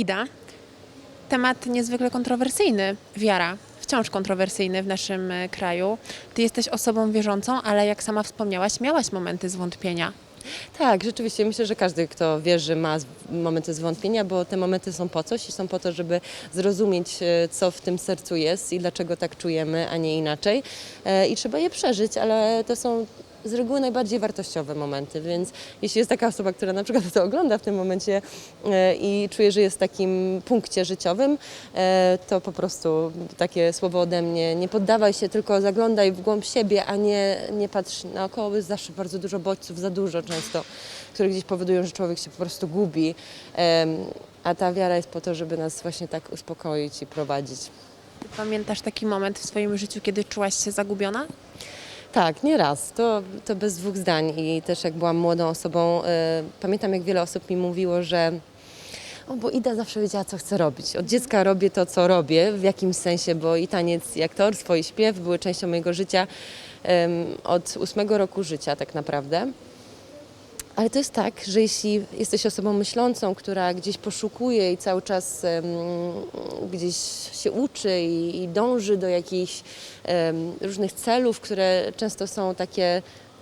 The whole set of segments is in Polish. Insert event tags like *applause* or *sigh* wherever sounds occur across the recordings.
Ida, temat niezwykle kontrowersyjny, wiara. Wciąż kontrowersyjny w naszym e, kraju. Ty jesteś osobą wierzącą, ale jak sama wspomniałaś, miałaś momenty zwątpienia. Tak, rzeczywiście. Myślę, że każdy, kto wierzy, ma momenty zwątpienia, bo te momenty są po coś i są po to, żeby zrozumieć, e, co w tym sercu jest i dlaczego tak czujemy, a nie inaczej. E, I trzeba je przeżyć, ale to są z reguły najbardziej wartościowe momenty, więc jeśli jest taka osoba, która na przykład *laughs* to ogląda w tym momencie e, i czuje, że jest w takim punkcie życiowym, e, to po prostu takie słowo ode mnie, nie poddawaj się, tylko zaglądaj w głąb siebie, a nie, nie patrz naokoło, jest zawsze bardzo dużo bodźców, za dużo często, które gdzieś powodują, że człowiek się po prostu gubi, a ta wiara jest po to, żeby nas właśnie tak uspokoić i prowadzić. Pamiętasz taki moment w swoim życiu, kiedy czułaś się zagubiona? Tak, nie raz. To, to bez dwóch zdań. I też jak byłam młodą osobą, e, pamiętam jak wiele osób mi mówiło, że o, bo Ida zawsze wiedziała, co chce robić. Od dziecka robię to, co robię, w jakimś sensie, bo i taniec, i aktorstwo, i śpiew były częścią mojego życia od ósmego roku życia tak naprawdę. Ale to jest tak, że jeśli jesteś osobą myślącą, która gdzieś poszukuje i cały czas em, gdzieś się uczy i, i dąży do jakichś em, różnych celów, które często są takie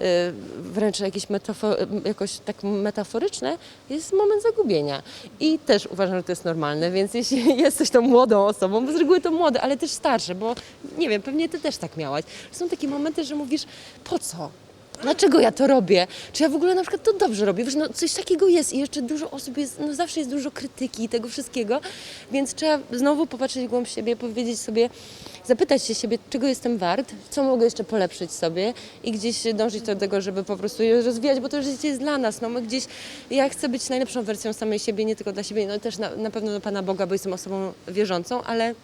e, wręcz jakieś metafo- jakoś tak metaforyczne, jest moment zagubienia. I też uważam, że to jest normalne, więc jeśli *laughs* jesteś tą młodą osobą, bo z reguły to młode, ale też starsze, bo nie wiem, pewnie ty też tak miałaś. Są takie momenty, że mówisz, po co? Dlaczego ja to robię? Czy ja w ogóle na przykład to dobrze robię? Wiesz, no coś takiego jest i jeszcze dużo osób jest, no zawsze jest dużo krytyki i tego wszystkiego, więc trzeba znowu popatrzeć w głąb siebie, powiedzieć sobie, zapytać się siebie, czego jestem wart, co mogę jeszcze polepszyć sobie i gdzieś dążyć do tego, żeby po prostu je rozwijać, bo to życie jest dla nas, no my gdzieś, ja chcę być najlepszą wersją samej siebie, nie tylko dla siebie, no też na, na pewno do Pana Boga, bo jestem osobą wierzącą, ale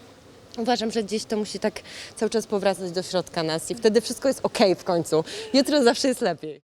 Uważam, że gdzieś to musi tak cały czas powracać do środka nas i wtedy wszystko jest okej w końcu. Jutro zawsze jest lepiej.